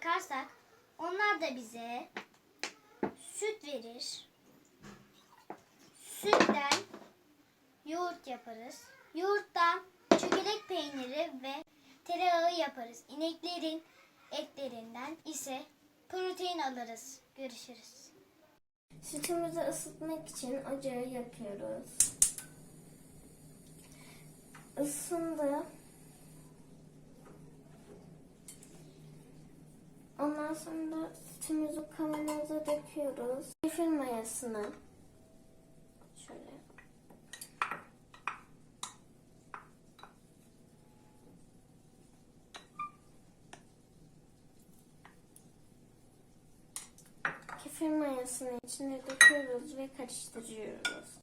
bakarsak onlar da bize süt verir. Sütten yoğurt yaparız. Yoğurttan çökelek peyniri ve tereyağı yaparız. İneklerin etlerinden ise protein alırız. Görüşürüz. Sütümüzü ısıtmak için ocağı yapıyoruz. Isındı. Ondan sonra sütümüzü kavanoza döküyoruz. Kefir mayasını şöyle kefir mayasını içine döküyoruz ve karıştırıyoruz.